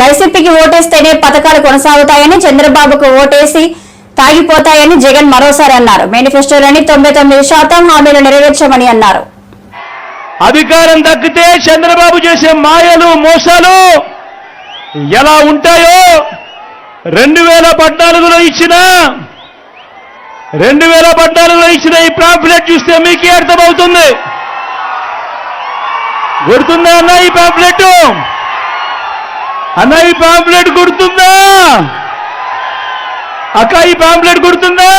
వైసీపీకి ఓటేస్తేనే పథకాలు కొనసాగుతాయని చంద్రబాబుకు ఓటేసి తాగిపోతాయని జగన్ మరోసారి అన్నారు. మేనిఫెస్టోలోని తొంభై తొమ్మిది శాతం హామీలు నెరవేర్చమని అన్నారు. అధికారం దక్కితే చంద్రబాబు చేసే మాయలు మోసాలు ఎలా ఉంటాయో రెండు వేల పద్నాలుగులో ఇచ్చిన రెండు వేల పద్నాలుగులో ఇచ్చిన ఈ పాంప్లెట్ చూస్తే మీకే అర్థమవుతుంది. గుర్తుందా అన్న ఈ పాంప్లెట్ అన్న ఈ పాంప్లెట్ గుర్తుందా? అక్క ఈ పాంప్లెట్ గుర్తుందా?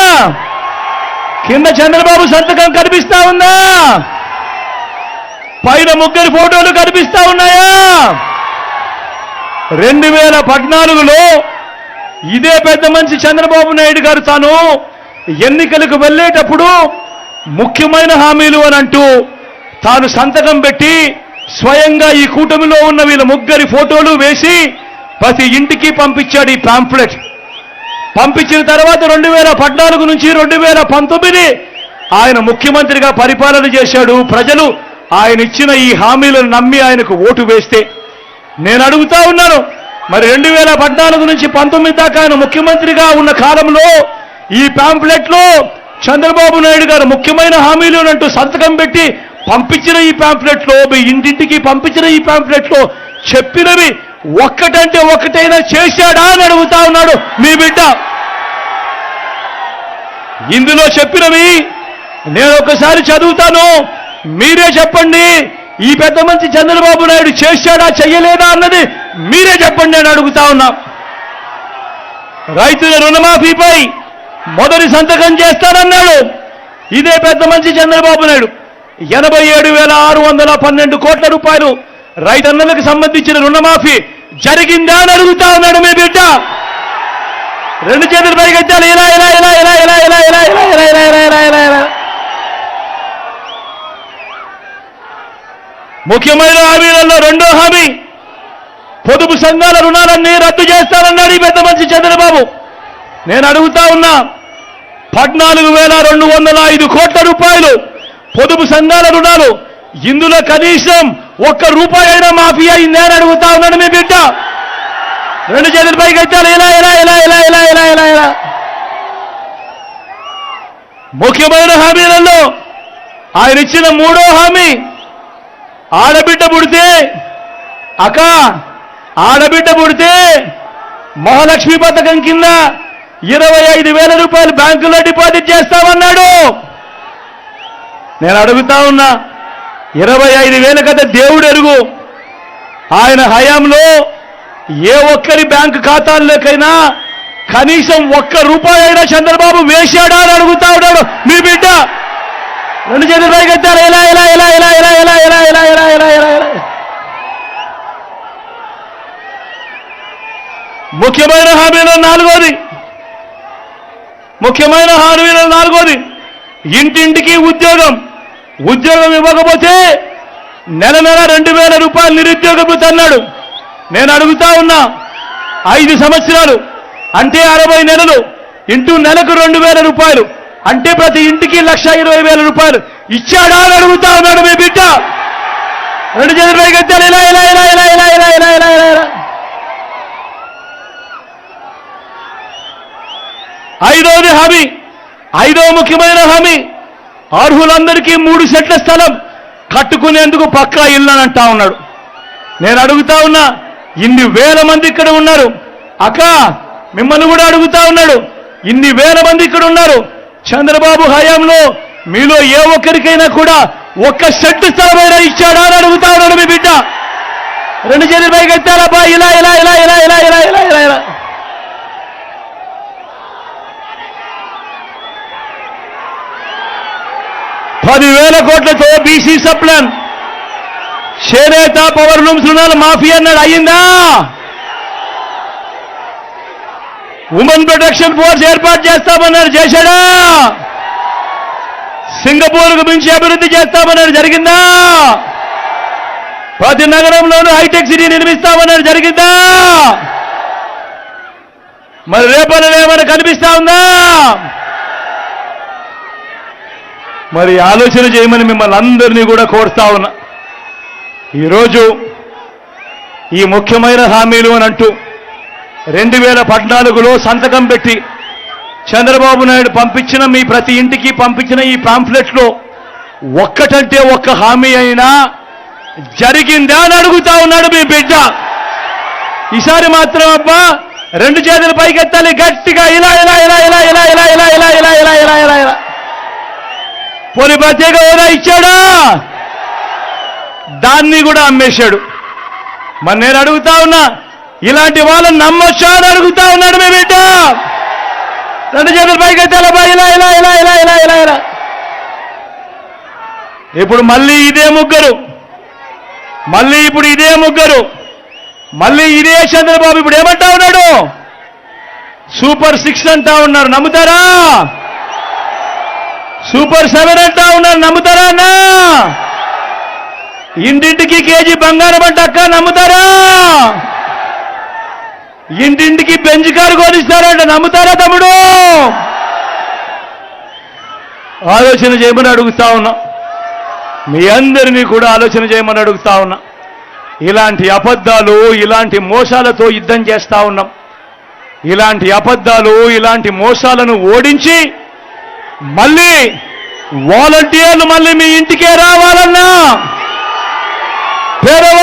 కింద చంద్రబాబు సంతకం కనిపిస్తా ఉందా? పైన ముగ్గురి ఫోటోలు కనిపిస్తా ఉన్నాయా? రెండు వేల పద్నాలుగులో ఇదే పెద్ద మనిషి చంద్రబాబు నాయుడు గారు తాను ఎన్నికలకు వెళ్ళేటప్పుడు ముఖ్యమైన హామీలు అని అంటూ తాను సంతకం పెట్టి స్వయంగా ఈ కూటమిలో ఉన్న వీళ్ళ ముగ్గురి ఫోటోలు వేసి ప్రతి ఇంటికి పంపించాడు ఈ పాంప్లెట్ పంపించిన తర్వాత రెండు వేల పద్నాలుగు నుంచి రెండు వేల పంతొమ్మిది ఆయన ముఖ్యమంత్రిగా పరిపాలన చేశాడు. ప్రజలు ఆయన ఇచ్చిన ఈ హామీలను నమ్మి ఆయనకు ఓటు వేస్తే. నేను అడుగుతా ఉన్నాను మరి రెండు వేల పద్నాలుగు నుంచి పంతొమ్మిది దాకా ఆయన ముఖ్యమంత్రిగా ఉన్న కాలంలో ఈ పాంప్లెట్లో చంద్రబాబు నాయుడు గారు ముఖ్యమైన హామీలు అంటూ సంతకం పెట్టి పంపించిన ఈ పాంప్లెట్లో మీ ఇంటింటికి పంపించిన ఈ పాంప్లెట్లో చెప్పినవి ఒక్కటంటే ఒక్కటైనా చేశాడా అని అడుగుతా ఉన్నాడు మీ బిడ్డ. ఇందులో చెప్పినవి నేను ఒకసారి చదువుతాను. మీరే చెప్పండి ఈ పెద్ద మంచి చంద్రబాబు నాయుడు చేశాడా చెయ్యలేదా అన్నది మీరే చెప్పండి నేను అడుగుతా ఉన్నా. రైతుల రుణమాఫీపై మొదటి సంతకం చేస్తానన్నాడు. ఇదే పెద్ద మంచి చంద్రబాబు నాయుడు. ఎనభై ఏడు వేల ఆరు వందల పన్నెండు కోట్ల రూపాయలు రైతన్నలకు సంబంధించిన రుణమాఫీ జరిగిందా అని అడుగుతా ఉన్నాడు మీ బిడ్డ రెండు చేతులు పైకెత్తాలి ఇలా ఇలా ఇలా ఇలా ఇలా ఇలా ఇలా ఇలా ఇలా ఇలా ఇలా ఇలా ఇలా ఇలా ముఖ్యమైన హామీలలో రెండో హామీ పొదుపు సంఘాల రుణాలన్నీ రద్దు చేస్తానన్నాడు ఈ పెద్ద మంచి చంద్రబాబు నేను అడుగుతా ఉన్నా పద్నాలుగు వేల రెండు వందల ఐదు కోట్ల రూపాయలు పొదుపు సంఘాల రుణాలు. ఇందులో కనీసం ఒక్క రూపాయి అయినా మాఫీ అయిందే అని అడుగుతా ఉన్నాడు మీ బిడ్డ. రెండు చేతుల పైకి ఎత్తాలి. ఇలా ఇలా ఇలా ఇలా ఇలా ఇలా ఇలా ఇలా. ముఖ్యమైన హామీలలో ఆయన ఇచ్చిన మూడో హామీ ఆడబిడ్డ పుడితే అక్క ఆడబిడ్డ పుడితే మహాలక్ష్మి పథకం కింద ఇరవై ఐదు వేల రూపాయలు బ్యాంకులో డిపాజిట్ చేస్తామన్నాడు. నేను అడుగుతా ఉన్నా ఇరవై ఐదు వేల కదా దేవుడు ఎరుగు ఆయన హయాంలో ఏ ఒక్కరి బ్యాంక్ ఖాతాల్లోకైనా కనీసం ఒక్క రూపాయి అయినా చంద్రబాబు వేశాడా అని అడుగుతా ఉన్నాడు మీ బిడ్డ రెండు చేతులు పైకి ఎత్తారు ఇలా ఇలా ఇలా ఇలా ఇలా ఇలా ఇలా ఇలా ఇలా ఇలా ఇలా ఇలా ముఖ్యమైన హామీలో నాలుగోది ముఖ్యమైన హామీలో నాలుగోది ఇంటింటికి ఉద్యోగం ఉద్యోగం ఇవ్వకపోతే నెల నెల రెండు వేల రూపాయలు నిరుద్యోగ భృతి అన్నాడు నేను అడుగుతా ఉన్నా ఐదు సంవత్సరాలు అంటే అరవై నెలలు ఇంటూ నెలకు రెండు వేల రూపాయలు అంటే ప్రతి ఇంటికి లక్ష ఇరవై వేల రూపాయలు ఇచ్చాడా అని అడుగుతా ఉన్నాడు మీ బిడ్డ. రెండు చేతుల పైకి ఇలా ఇలా ఇలా ఇలా ఇలా ఇలా ఇలా ఇలా ఇలా ఇలా. ఐదోది హామీ ఐదవ ముఖ్యమైన హామీ అర్హులందరికీ మూడు సెట్ల స్థలం కట్టుకునేందుకు పక్కా ఇల్లు అని అంటా ఉన్నాడు. నేను అడుగుతా ఉన్నా ఇన్ని వేల మంది ఇక్కడ ఉన్నారు. అక్క మిమ్మల్ని కూడా అడుగుతా ఉన్నాడు. ఇన్ని వేల మంది ఇక్కడ ఉన్నారు. చంద్రబాబు హయాంలో మీలో ఏ ఒక్కరికైనా కూడా ఒక్క సెట్ స్థలమైనా ఇచ్చాడా అని అడుగుతా ఉన్నాడు మీ బిడ్డ. రెండు చేతులు పైకి ఎత్తారబ్బా ఇలా ఇలా ఇలా ఇలా ఇలా ఇలా ఇలా ఇలా ఇలా. పదివేల కోట్లతో బీసీ సప్లన్. చేనేత పవర్ లూమ్స్ రుణాలు మాఫీ అన్నాడు. అయ్యిందా? ఉమెన్ ప్రొటెక్షన్ ఫోర్స్ ఏర్పాటు చేస్తామన్నారు చేశాడా? సింగపూర్కు మించి అభివృద్ధి చేస్తామన్నారు జరిగిందా? ప్రతి నగరంలోనూ హైటెక్ సిటీ నిర్మిస్తామన్నారు జరిగిందా? మరి రేపటి కనిపిస్తా ఉందా? మరి ఆలోచన చేయమని మిమ్మల్ని అందరినీ కూడా కోరుతా ఉన్నా ఈరోజు ఈ ముఖ్యమైన హామీలు అని అంటూ రెండు వేల పద్నాలుగులో సంతకం పెట్టి చంద్రబాబు నాయుడు పంపించిన మీ ప్రతి ఇంటికి పంపించిన ఈ పాంఫ్లెట్లో ఒక్కటంటే ఒక్క హామీ అయినా జరిగిందా అని అడుగుతా ఉన్నాడు మీ బిడ్డ ఈసారి మాత్రం అబ్బా రెండు చేతులు పైకెత్తాలి గట్టిగా ఇలా ఇలా ఇలా ఇలా ఇలా ఇలా ఇలా ఇలా ఇలా ఇలా ఇలా ఇలా ఇలా పోని ప్రత్యేక హోదా ఇచ్చాడా? దాన్ని కూడా అమ్మేశాడు. మరి నేను అడుగుతా ఉన్నా ఇలాంటి వాళ్ళని నమ్మొచ్చా అని అడుగుతా ఉన్నాడు మీ బిడ్డ. రెండు చేతులు పైకి అబ్బా ఇలా ఇలా ఇలా ఇలా ఇలా ఇలా ఇలా. ఇప్పుడు మళ్ళీ ఇదే ముగ్గురు. మళ్ళీ ఇప్పుడు ఇదే ముగ్గురు. మళ్ళీ ఇదే చంద్రబాబు ఇప్పుడు ఏమంటా ఉన్నాడు? సూపర్ సిక్స్ అంటా ఉన్నారు. నమ్ముతారా? సూపర్ సెవెన్ అంటా ఉన్నారు నమ్ముతారా అన్నా? ఇంటింటికి కేజీ బంగారం అంటే అక్క నమ్ముతారా? ఇంటింటికి బెంచ్ కారు కొనిస్తారంట నమ్ముతారా తమ్ముడు? ఆలోచన చేయమని అడుగుతా ఉన్నా. మీ అందరినీ కూడా ఆలోచన చేయమని అడుగుతా ఉన్నా. ఇలాంటి అబద్ధాలు ఇలాంటి మోసాలతో యుద్ధం చేస్తా ఉన్నాం. ఇలాంటి అబద్ధాలు ఇలాంటి మోసాలను ఓడించి మళ్ళీ వాలంటీర్లు మళ్ళీ మీ ఇంటికే రావాలన్నా పేదవాడు